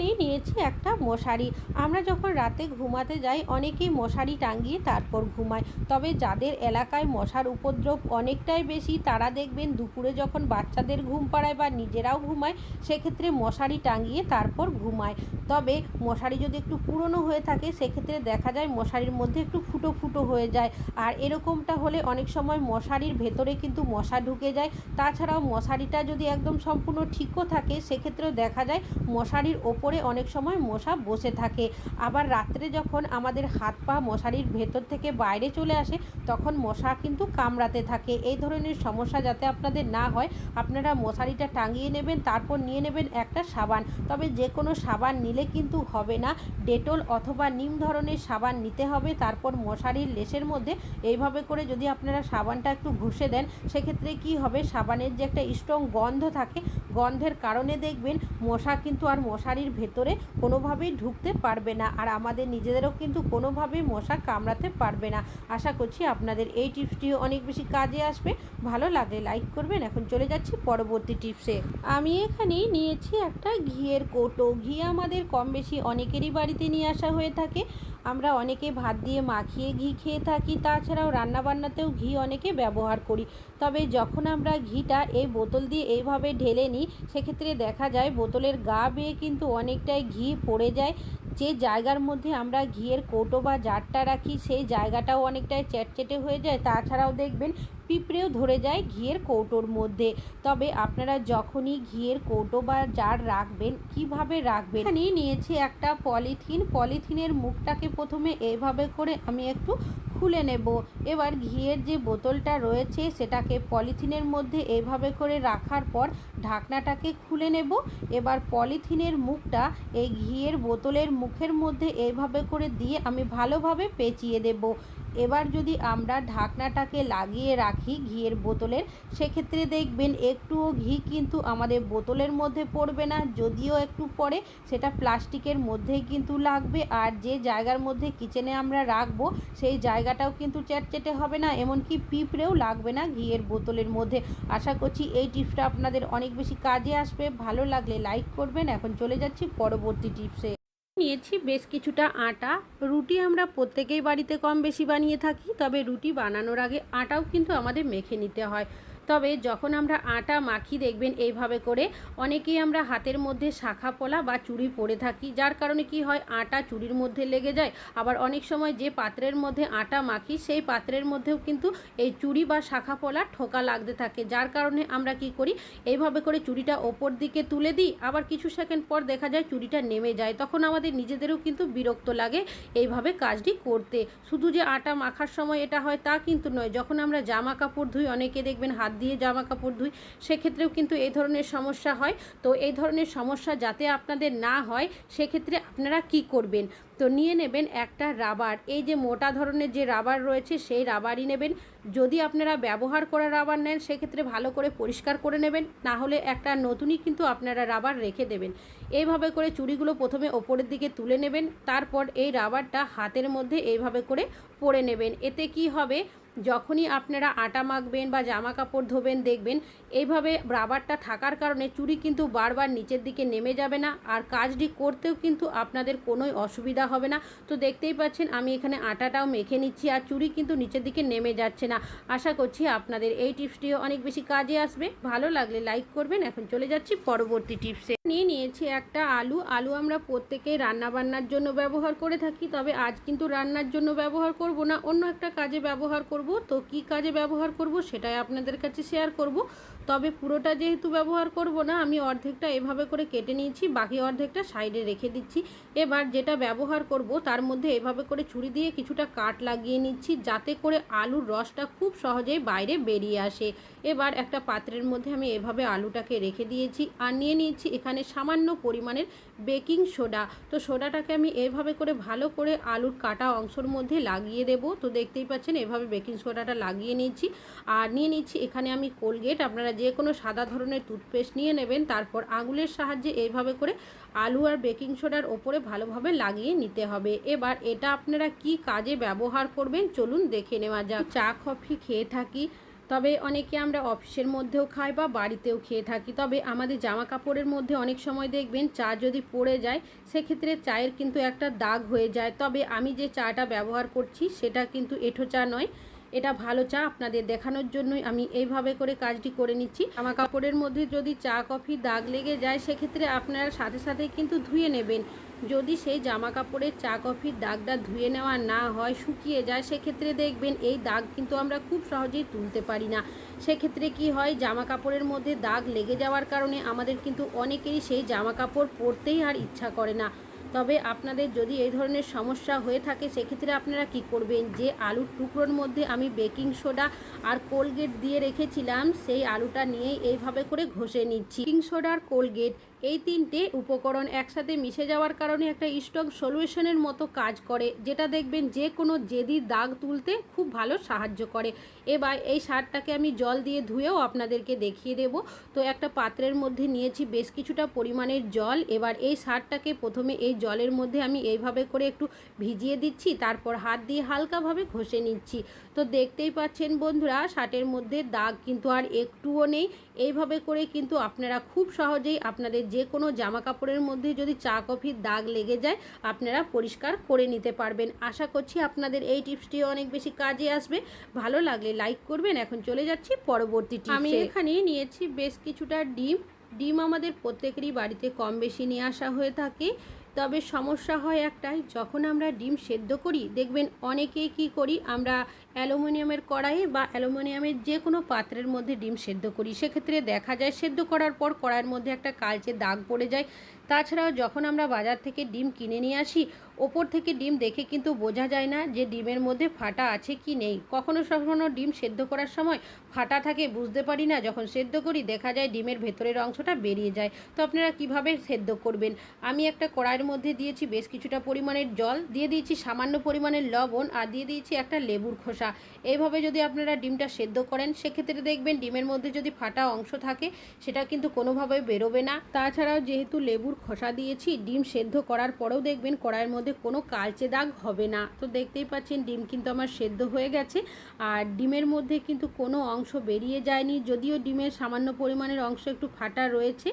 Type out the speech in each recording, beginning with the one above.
নিয়ে নিয়েছি একটা মশারি। আমরা যখন রাতে ঘুমাতে যাই, অনেকেই মশারি টাঙ্গিয়ে তারপর ঘুমায়। তবে যাদের এলাকায় মশার উপদ্রব অনেকটাই বেশি, তারা দেখবেন দুপুরে যখন বাচ্চাদের ঘুম পাড়ায় বা নিজেরাও ঘুমায়, সেক্ষেত্রে মশারি টাঙ্গিয়ে তারপর ঘুমায়। তবে মশারি যদি একটু পুরনো হয়ে থাকে, সেক্ষেত্রে দেখা যায় মশারির মধ্যে একটু ফুটো ফুটো হয়ে যায়। আর এরকমটা হলে অনেক সময় মশারির ভেতরে কিন্তু মশা ঢুকে যায়। তাছাড়াও মশারিটা যদি একদম সম্পূর্ণ ঠিকও থাকে, সেক্ষেত্রেও দেখা যায় মশারির ওপরে অনেক সময় মশা বসে থাকে। আবার রাত্রে যখন আমাদের হাত পা মশারির ভেতর থেকে বাইরে চলে আসে, তখন মশা কিন্তু কামড়াতে থাকে। এই ধরনের সমস্যা যাতে আপনাদের না হয়, আপনারা মশারিটা টাঙিয়ে নেবেন, তারপর নিয়ে নেবেন একটা সাবান। তবে যে কোনো সাবান নিলে কিন্তু হবে না। ডেটল অথবা নিম ধরনের সাবান নিতে হবে। তারপর মশারির লেসের মধ্যে এইভাবে করে যদি আপনারা সাবানটা একটু ঘষে দেন, সেক্ষেত্রে কি হবে? সাবানের যে একটা স্ট্রং গন্ধ থাকে, গন্ধের কারণে দেখবেন মশা কিন্তু আর মশারির ভেতরে কোনোভাবেই ঢুকতে পারবে না আর আমাদের নিজেদেরও কিন্তু কোনোভাবেই মশা কামড়াতে পারবে না। আশা করছি আপনাদের এই টিপসটিও অনেক বেশি কাজে আসবে। ভালো লাগলে লাইক করবেন। এখন চলে যাচ্ছি পরবর্তী টিপসে। আমি এখানে নিয়েছি একটা ঘিয়ের কৌটো। ঘি আমাদের কম বেশি অনেকেরই বাড়িতে নিয়ে আসা হয়ে থাকে। আমরা অনেকে ভাত দিয়ে মাখিয়ে ঘি খেয়ে থাকি। তাছাড়াও রান্নাবান্নাতেও ঘি অনেকে ব্যবহার করি। তবে যখন আমরা ঘিটা এই বোতল দিয়ে এইভাবে ঢেলে নিই, সেক্ষেত্রে দেখা যায় বোতলের গা বেয়ে কিন্তু অনেকটাই ঘি পড়ে যায়। যে জায়গার মধ্যে আমরা ঘিয়ের কৌটো বা জারটা রাখি, সেই জায়গাটাও অনেকটাই চ্যাটচেটে হয়ে যায়। তাছাড়াও দেখবেন পিঁপড়েও ধরে যায় ঘিয়ের কৌটোর মধ্যে। তবে আপনারা যখনই ঘিয়ের কৌটো বা জার রাখবেন, কীভাবে রাখবেন? এখানে নিয়েছি একটা পলিথিন। পলিথিনের মুখটাকে প্রথমে এইভাবে করে আমি একটু খুলে নেব। এবার ঘিয়ের যে বোতলটা রয়েছে, সেটাকে পলিথিনের মধ্যে এইভাবে করে রাখার পর ঢাকনাটাকে খুলে নেব। এবার পলিথিনের মুখটা এই ঘিয়ের বোতলের মুখের মধ্যে এইভাবে করে দিয়ে আমি ভালোভাবে পেঁচিয়ে দেব। এবার যদি আমরা ঢাকনাটাকে লাগিয়ে রাখি ঘিয়ের বোতলের, সেক্ষেত্রে দেখবেন একটুও ঘি কিন্তু আমাদের বোতলের মধ্যে পড়বে না, যদিও একটু পরে সেটা প্লাস্টিকের মধ্যেই কিন্তু লাগবে। আর যে জায়গার মধ্যে কিচেনে আমরা রাখব, সেই জায়গাটাও কিন্তু চ্যাটচেটে হবে না, এমনকি পিঁপড়েও লাগবে না ঘিয়ের বোতলের মধ্যে। আশা করছি এই টিপসটা আপনাদের অনেক বেশি কাজে আসবে। ভালো লাগলে লাইক করবেন। এখন চলে যাচ্ছি পরবর্তী টিপসে। নিয়েছি বেশ কিছুটা আটা। রুটি আমরা প্রত্যেকেই বাড়িতে কম বেশি বানিয়ে থাকি, তবে রুটি বানানোর আগে আটাও কিন্তু আমাদের মেখে নিতে হয়। তবে যখন আমরা আটা মাখি দেখবেন এইভাবে করে, অনেকেই আমরা হাতের মধ্যে শাখা পলা বা চুড়ি পরে থাকি। যার কারণে কি হয়, আটা চুড়ির মধ্যে লেগে যায়। আবার অনেক সময় যে পাত্রের মধ্যে আটা মাখি, সেই পাত্রের মধ্যেও কিন্তু এই চুড়ি বা শাখা পলা ঠোকা লাগতে থাকে। যার কারণে আমরা কি করি, এইভাবে করে চুড়িটা ওপর দিকে তুলে দিই। আবার কিছু সেকেন্ড পর দেখা যায় চুড়িটা নেমে যায়। তখন আমাদের নিজেদেরও কিন্তু বিরক্ত লাগে এইভাবে কাজটি করতে। শুধু যে আটা মাখার সময় এটা হয় তা কিন্তু নয়। যখন আমরা জামা কাপড় ধুই, অনেকে দেখবেন হাত দিয়ে জামা কাপড় ধুই, সেক্ষেত্রেও কিন্তু এই ধরনের সমস্যা হয়। তো এই ধরনের সমস্যা যাতে আপনাদের না হয়, সেক্ষেত্রে আপনারা কি করবেন? তো নিয়ে নেবেন একটা রাবার। এই যে মোটা ধরনের যে রাবার রয়েছে, সেই রাবারই নেবেন। যদি আপনারা ব্যবহার করা রাবার নেন, সেক্ষেত্রে ভালো করে পরিষ্কার করে নেবেন। না হলে একটা নতুনই কিন্তু আপনারা রাবার রেখে দেবেন। এইভাবে করে চুড়িগুলো প্রথমে ওপরের দিকে তুলে নেবেন। তারপর এই রাবারটা হাতের মধ্যে এইভাবে করে পরে নেবেন। এতে কি হবে? যখনই আপনারা আটা মাখবেন বা জামা কাপড় ধোবেন, দেখবেন এইভাবে রাবারটা থাকার কারণে চুড়ি কিন্তু বারবার নিচের দিকে নেমে যাবে না। আর কাজটি করতেও কিন্তু আপনাদের কোনোই অসুবিধা হবে না। তো দেখতেই পাচ্ছেন, আমি এখানে আটাটাও মেখে নিচ্ছি আর চুড়ি কিন্তু নিচের দিকে নেমে যাচ্ছে না। আশা করছি আপনাদের এই টিপসটিও অনেক বেশি কাজে আসবে। ভালো লাগলে লাইক করবেন। এখন চলে যাচ্ছি পরবর্তী টিপসে। নিয়ে নিয়েছি একটা আলু। আলু আমরা প্রত্যেকেই রান্নাবান্নার জন্য ব্যবহার করে থাকি, তবে আজ কিন্তু রান্নার জন্য ব্যবহার করব না, অন্য একটা কাজে ব্যবহার করব। তো কি কাজে ব্যবহার করব সেটাই আপনাদের কাছে শেয়ার করব। তবে পুরোটা যেহেতু ব্যবহার করব না, আমি অর্ধেকটা এভাবে করে কেটে নিয়েছি, বাকি অর্ধেকটা সাইডে রেখে দিচ্ছি। এবার যেটা ব্যবহার করব, তার মধ্যে এভাবে করে ছুরি দিয়ে কিছুটা কাট লাগিয়ে নিচ্ছি, যাতে করে আলুর রসটা খুব সহজেই বাইরে বেরিয়ে আসে। এবার একটা পাত্রের মধ্যে আমি এভাবে আলুটাকে রেখে দিয়েছি, আর নিয়ে নিয়েছি এখানে সামান্য পরিমাণের বেকিং সোডা। তো সোডাটাকে আমি এভাবে করে ভালো করে আলুর কাটা অংশের মধ্যে লাগিয়ে দেব। তো দেখতেই পাচ্ছেন, এভাবে বেকিং সোডাটা লাগিয়ে নিয়েছি। আর নিয়ে নিচ্ছি এখানে আমি কোলগেট। আপনারা যে কোনো সাদা ধরনের টুথপেস্ট নিয়ে নেবেন, তারপর আঙুলের সাহায্যে এইভাবে করে আলু আর বেকিং সোডার ওপরে ভালোভাবে লাগিয়ে নিতে হবে। এবার এটা আপনারা কি কাজে ব্যবহার করবেন, চলুন দেখে নেওয়া যাক। চা, কফি খেয়ে থাকি। তবে অনেকে আমরা অফিসের মধ্যেও খাই বা বাড়িতেও খেয়ে থাকি। তবে আমাদের জামা কাপড়ের মধ্যে অনেক সময় দেখবেন চা যদি পড়ে যায়, সেক্ষেত্রে চায়ের কিন্তু একটা দাগ হয়ে যায়। তবে আমি যে চাটা ব্যবহার করছি, সেটা কিন্তু এঁঠো চা নয়। এটা ভালো চা, আপনাদের দেখানোর জন্যই আমি এইভাবে করে কাজটি করে নিচ্ছি। জামা কাপড়ের মধ্যে যদি চা, কফি দাগ লেগে যায়, সেক্ষেত্রে আপনারা সাথে সাথে কিন্তু ধুয়ে নেবেন। যদি সেই জামা কাপড়ের চা কফির দাগটা ধুয়ে নেওয়া না হয়, শুকিয়ে যায়, সেক্ষেত্রে দেখবেন এই দাগ কিন্তু আমরা খুব সহজেই তুলতে পারি না। সেক্ষেত্রে কি হয় জামা কাপড়ের মধ্যে দাগ লেগে যাওয়ার কারণে আমাদের কিন্তু অনেকেরই সেই জামা কাপড় পরতেই আর ইচ্ছা করে না। তবে আপনাদের যদি এই ধরনের সমস্যা হয়ে থাকে, সেক্ষেত্রে আপনারা কি করবেন? যে আলুর টুকরোর মধ্যে আমি বেকিং সোডা আর কোলগেট দিয়ে রেখেছিলাম, সেই আলুটা নিয়ে এইভাবে করে ঘষে নিচ্ছি। বেকিং সোডা আর কোলগেট এই তিনটে উপকরণ একসাথে মিশে যাওয়ার কারণে একটা স্ট্রং সলিউশনের মতো কাজ করে, যেটা দেখবেন যে কোনো জেদি দাগ তুলতে খুব ভালো সাহায্য করে। এবার এই সারটাকে আমি জল দিয়ে ধুয়েও আপনাদেরকে দেখিয়ে দেব। তো একটা পাত্রের মধ্যে নিয়েছি বেশ কিছুটা পরিমাণের জল। এবার এই সারটাকে প্রথমে এই জলের মধ্যে আমি এইভাবে করে একটু ভিজিয়ে দিচ্ছি, তারপর হাত দিয়ে হালকাভাবে ঘষে নিচ্ছি। তো দেখতেই পাচ্ছেন বন্ধুরা শার্টের মধ্যে দাগ কিন্তু আর একটুও নেই। এইভাবে করে কিন্তু আপনারা খুব সহজেই আপনাদের যে কোনো জামা কাপড়ের মধ্যে যদি চা কফির দাগ লেগে যায়, আপনারা পরিষ্কার করে নিতে পারবেন। আশা করছি আপনাদের এই টিপসটি অনেক বেশি কাজে আসবে। ভালো লাগলে লাইক করবেন। এখন চলে যাচ্ছি পরবর্তী আমি এখানে নিয়েছি বেশ কিছুটা ডিম। ডিম আমাদের প্রত্যেকেরই বাড়িতে কম বেশি নিয়ে আসা হয়ে থাকে। তবে সমস্যা হয় একটাই, যখন আমরা ডিম সেদ্ধ করি, দেখবেন অনেকেই কি করি, আমরা অ্যালুমিনিয়ামের কড়াইয়ে বা অ্যালুমিনিয়ামের যে কোনো পাত্রের মধ্যে ডিম সেদ্ধ করি। সেক্ষেত্রে দেখা যায় সেদ্ধ করার পর কড়াইয়ের মধ্যে একটা কালচে দাগ পড়ে যায় তাছাড়াও যখন আমরা বাজার থেকে ডিম কিনে নিয়ে আসি, ওপর থেকে ডিম দেখে কিন্তু বোঝা যায় না যে ডিমের মধ্যে ফাটা আছে কি নেই। কখনো কখনো ডিম সেদ্ধ করার সময় ফাটা থাকে বুঝতে পারি না। যখন সেদ্ধ করি, দেখা যায় ডিমের ভেতরের অংশটা বেরিয়ে যায়। তো আপনারা কীভাবে সেদ্ধ করবেন? আমি একটা কড়াইয়ের মধ্যে দিয়েছি বেশ কিছুটা পরিমাণের জল। দিয়ে দিয়েছি সামান্য পরিমাণের লবণ আর দিয়ে দিয়েছি একটা লেবুর খোসা। এইভাবে যদি আপনারা ডিমটা সেদ্ধ করেন, সেক্ষেত্রে দেখবেন ডিমের মধ্যে যদি ফাটা অংশ থাকে, সেটা কিন্তু কোনোভাবে বেরোবে না। তাছাড়াও যেহেতু লেবুর খোসা দিয়েছি, ডিম সেদ্ধ করার পরেও দেখবেন কড়াইয়ের মধ্যে কোনো কালচে দাগ হবে না। তো দেখতেই পাচ্ছেন ডিম কিন্তু আমার সেদ্ধ হয়ে গেছে। আর ডিমের মধ্যে কিন্তু কোনো অংশ বেরিয়ে যায়নি, যদিও ডিমের সামান্য পরিমাণের অংশ একটু ফাটা রয়েছে,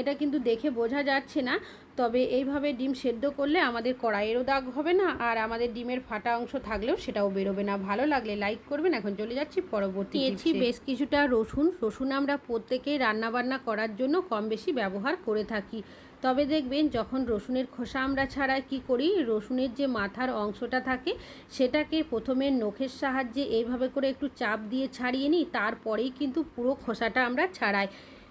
এটা কিন্তু দেখে বোঝা যাচ্ছে না। তবে এইভাবে ডিম সেদ্ধ করলে আমাদের কড়াইয়েরও দাগ হবে না, আর আমাদের ডিমের ফাটা অংশ থাকলেও সেটাও বেরোবে না। ভালো লাগলে লাইক করবেন। এখন চলে যাচ্ছি পরবর্তী নিয়েছি বেশ কিছুটা রসুন। রসুন আমরা প্রত্যেকেই রান্নাবান্না করার জন্য কম বেশি ব্যবহার করে থাকি। তবে দেখবেন যখন রসুনের খোসা আমরা ছাড়াই কি করি, রসুনের যে মাথার অংশটা থাকে সেটাকে প্রথমে নখের সাহায্যে এইভাবে করে একটু চাপ দিয়ে ছাড়িয়ে নিই, তারপরেই কিন্তু পুরো খোসাটা আমরা ছাড়াই।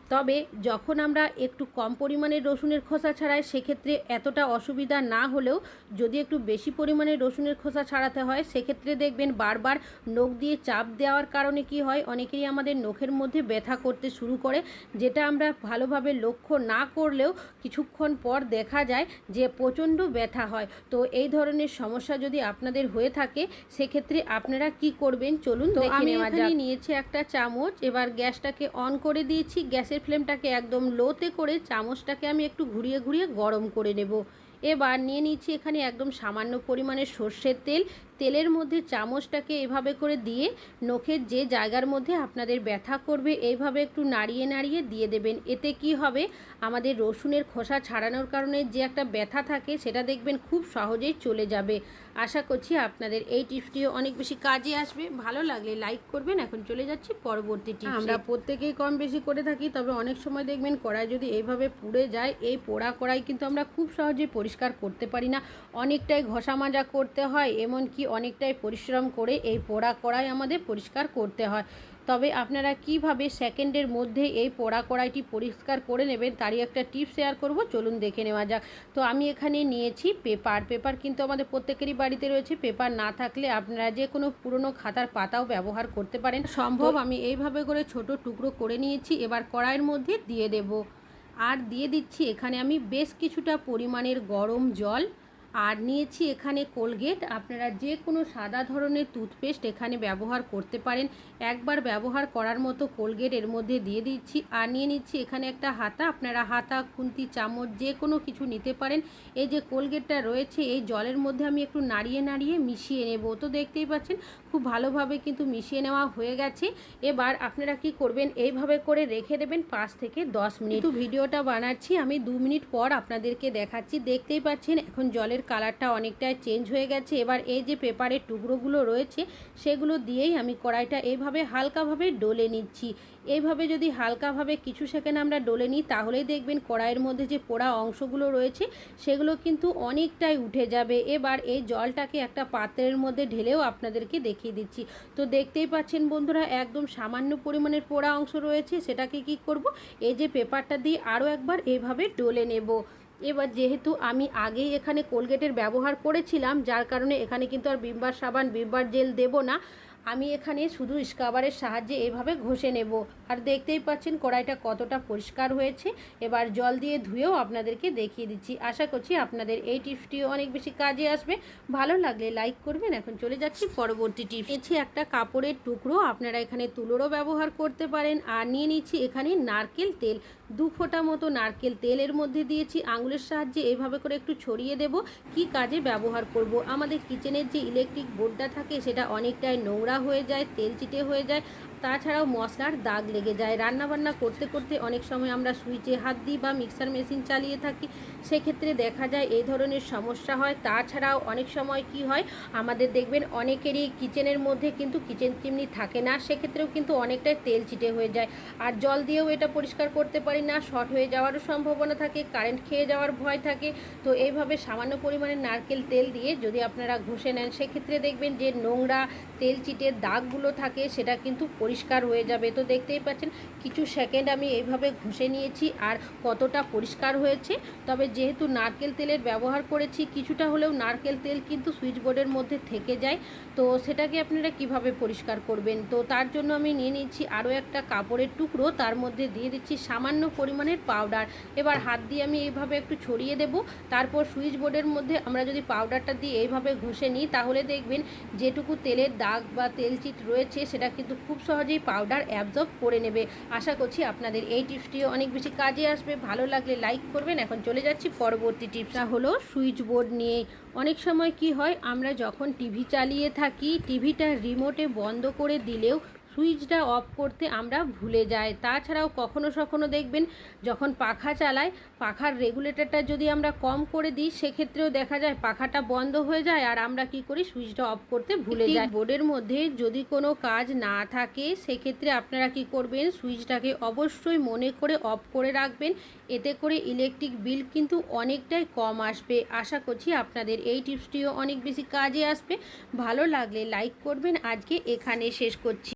তবে যখন আমরা একটু কম পরিমাণের রসুনের খোসা ছাড়াই সেক্ষেত্রে এতটা অসুবিধা না হলেও যদি একটু বেশি পরিমাণে রসুনের খোসা ছাড়াতে হয় সেক্ষেত্রে দেখবেন বারবার নখ দিয়ে চাপ দেওয়ার কারণে কি হয় অনেকেরই আমাদের নখের মধ্যে ব্যথা করতে শুরু করে যেটা আমরা ভালোভাবে লক্ষ্য না করলেও কিছুক্ষণ পর দেখা যায় যে প্রচণ্ড ব্যথা হয়। তো এই ধরনের সমস্যা যদি আপনাদের হয়ে থাকে সেক্ষেত্রে আপনারা কি করবেন? চলুন তো দেখে আমি নেওয়া নিয়েছি একটা চামচ এবার গ্যাসটাকে অন করে দিয়েছি গ্যাসের ফ্লেমটাকে একদম লোতে করে চামচটাকে আমি একটু ঘুরিয়ে ঘুরিয়ে গরম করে নেব। এবার নিয়ে নিচ্ছি এখানে একদম সামান্য পরিমাণে সর্ষের তেল। তেলের মধ্যে চামচটাকে এভাবে করে দিয়ে নখের যে জায়গার মধ্যে আপনাদের ব্যথা করবে, এইভাবে একটু নাড়িয়ে নাড়িয়ে দিয়ে দেবেন। এতে কি হবে? আমাদের রসুনের খোসা ছাড়ানোর কারণে যে একটা ব্যথা থাকে, সেটা দেখবেন খুব সহজেই চলে যাবে। আশা করছি আপনাদের এই টিপসটিও অনেক বেশি কাজে আসবে। ভালো লাগলে লাইক করবেন। এখন চলে যাচ্ছি পরবর্তী টিপস। আমরা প্রত্যেকেই কম বেশি করে থাকি, তবে অনেক সময় দেখবেন কড়াই যদি এইভাবে পুড়ে যায়, এই পোড়া কড়াই কিন্তু আমরা খুব সহজে পরিষ্কার করতে পারি না। অনেকটাই ঘষা মাজা করতে হয় এমনকি অনেকটাই পরিশ্রম করে এই পোড়া কড়াই আমাদের পরিষ্কার করতে হয়। তবে আপনারা কীভাবে সেকেন্ডের মধ্যে এই পোড়া কড়াইটি পরিষ্কার করে নেবেন তারই একটা টিপস শেয়ার করব চলুন দেখে নেওয়া যাক। তো আমি এখানে নিয়েছি পেপার। পেপার কিন্তু আমাদের প্রত্যেকেরই বাড়িতে রয়েছে পেপার না থাকলে আপনারা যে কোনো পুরনো খাতার পাতাও ব্যবহার করতে পারেন। সম্ভব আমি এইভাবে করে ছোট টুকরো করে নিয়েছি এবার কড়াইয়ের মধ্যে দিয়ে দেব। আর দিয়ে দিচ্ছি এখানে আমি বেশ কিছুটা পরিমাণের গরম জল আর নিয়েছি এখানে কোলগেট। আপনারা যে কোনো সাদা ধরনের টুথপেস্ট এখানে ব্যবহার করতে পারেন। একবার ব্যবহার করার মতো কোলগেট এর মধ্যে দিয়ে দিচ্ছি। আর নিয়ে নিচ্ছি এখানে একটা হাতা। আপনারা হাতা, খুন্তি, চামচ যে কোনো কিছু নিতে পারেন। এই যে কোলগেটটা রয়েছে, এই জলের মধ্যে আমি একটু নাড়িয়ে নাড়িয়ে মিশিয়ে নেব। তো দেখতেই পাচ্ছেন, খুব ভালোভাবে কিন্তু মিশিয়ে নেওয়া হয়ে গেছে। এবার আপনারা কি করবেন, এইভাবে করে রেখে দেবেন পাঁচ থেকে দশ মিনিট। ভিডিওটা বানাচ্ছি, আমি দু মিনিট পর আপনাদেরকে দেখাচ্ছি। দেখতেই পাচ্ছেন, এখন জলের কালারটা অনেকটাই চেঞ্জ হয়ে গেছে। এবার এই যে পেপারের টুকরোগুলো রয়েছে, সেগুলো দিয়েই আমি কড়াইটা এইভাবে হালকাভাবে ডলে নিচ্ছি। এইভাবে যদি হালকাভাবে কিছু সেকেন্ড আমরা ডলে নিই, তাহলেই দেখবেন কড়াইয়ের মধ্যে যে পোড়া অংশগুলো রয়েছে, সেগুলো কিন্তু অনেকটাই উঠে যাবে। এবার এই জলটাকে একটা পাত্রের মধ্যে ঢেলেও আপনাদেরকে দেখিয়ে দিচ্ছি। তো দেখতেই পাচ্ছেন বন্ধুরা, একদম সামান্য পরিমাণের পোড়া অংশ রয়েছে। সেটাকে কি করব? এই যে পেপারটা দিয়ে আরও একবার এইভাবে ডলে নেব। এবার যেহেতু আমি আগেই এখানে কোলগেটের ব্যবহার করেছিলাম, যার কারণে এখানে কিন্তু আর বিম্বার সাবান, বিম্বার জেল দেব না। আমি এখানে শুধু স্কাবারের সাহায্যে এভাবে ঘষে নেব। আর দেখতেই পাচ্ছেন কড়াইটা কতটা পরিষ্কার হয়েছে। এবার জল দিয়ে ধুয়েও আপনাদেরকে দেখিয়ে দিচ্ছি। আশা করছি আপনাদের এই টিপসটিও অনেক বেশি কাজে আসবে। ভালো লাগলে লাইক করবেন। এখন চলে যাচ্ছি পরবর্তী টিপস। নিচ্ছি একটা কাপড়ের টুকরো। আপনারা এখানে তুলোরও ব্যবহার করতে পারেন। আর নিয়ে নিচ্ছি এখানে নারকেল তেল। দু ফোঁটা মতো নারকেল তেলের মধ্যে দিয়েছি। আঙুলের সাহায্যে এইভাবে করে একটু ছড়িয়ে দেব। কি কাজে ব্যবহার করব? আমাদের কিচেনের যে ইলেকট্রিক বোর্ডটা থাকে, সেটা অনেকটাই নোংরা হয়ে যায় তেল চিটে হয়ে যায়। তাছাড়াও মশলার দাগ লেগে যায়। রান্নাবান্না করতে করতে অনেক সময় আমরা সুইচে হাত দিই বা মিক্সার মেশিন চালিয়ে থাকি। সেক্ষেত্রে দেখা যায় এই ধরনের সমস্যা হয়। তাছাড়াও অনেক সময় কি হয়, আমাদের দেখবেন অনেকেরই কিচেনের মধ্যে কিন্তু কিচেন চিমনি থাকে না। সেক্ষেত্রেও কিন্তু অনেকটাই তেল চিটে হয়ে যায়। আর জল দিয়েও এটা পরিষ্কার করতে পারি না। শর্ট হয়ে যাওয়ারও সম্ভাবনা থাকে, কারেন্ট খেয়ে যাওয়ার ভয় থাকে। তো এইভাবে সামান্য পরিমাণে নারকেল তেল দিয়ে যদি আপনারা ঘষে নেন, সেক্ষেত্রে দেখবেন যে নোংরা তেল চিটের দাগগুলো থাকে, সেটা কিন্তু পরিষ্কার হয়ে যাবে। তো দেখতেই পাচ্ছেন। কিছু সেকেন্ড আমি এইভাবে ঘষে নিয়েছি আর কতটা পরিষ্কার হয়েছে। তবে যেহেতু নারকেল তেলের ব্যবহার করেছি, কিছুটা হলেও নারকেল তেল কিন্তু সুইচ বোর্ডের মধ্যে থেকে যায়। তো সেটাকে আপনারা কীভাবে পরিষ্কার করবেন? তো তার জন্য আমি নিয়ে নিচ্ছি আরও একটা কাপড়ের টুকরো। তার মধ্যে দিয়ে দিচ্ছি সামান্য পরিমাণের পাউডার এবার হাত দিয়ে আমি এইভাবে একটু ছড়িয়ে দেব। তারপর সুইচ বোর্ডের মধ্যে আমরা যদি পাউডারটা দিয়ে এইভাবে ঘষে নিই, তাহলে দেখবেন যেটুকু তেলের দাগ বা তেল চিট রয়েছে, সেটা কিন্তু খুব সহজেই পাউডার অ্যাবজর্ব করে নেবে। আশা করছি আপনাদের এই টিপসটিও অনেক বেশি কাজে আসবে। ভালো লাগলে লাইক করবেন। এখন চলে যাচ্ছি পরবর্তী টিপসটা হলো সুইচ বোর্ড নিয়ে। অনেক সময় কি হয়, আমরা যখন টিভি চালিয়ে থাকি, টিভিটা রিমোটে বন্ধ করে দিলেও সুইচটা অফ করতে আমরা ভুলে যাই। তাছাড়াও কখনো সখনো দেখবেন যখন পাখা চালায় পাখার রেগুলেটরটা যদি আমরা কম করে দিই সেক্ষেত্রেও দেখা যায় পাখাটা বন্ধ হয়ে যায় আর আমরা কি করি সুইচটা অফ করতে ভুলে যাই। বোর্ডের মধ্যে যদি কোনো কাজ না থাকে সেক্ষেত্রে আপনারা কি করবেন সুইচটাকে অবশ্যই মনে করে অফ করে রাখবেন। এতে করে ইলেকট্রিক বিল কিন্তু অনেকটাই কম আসবে। আশা করছি আপনাদের এই টিপসটিও অনেক বেশি কাজে আসবে। ভালো লাগলে লাইক করবেন। আজকে এখানে শেষ করছি।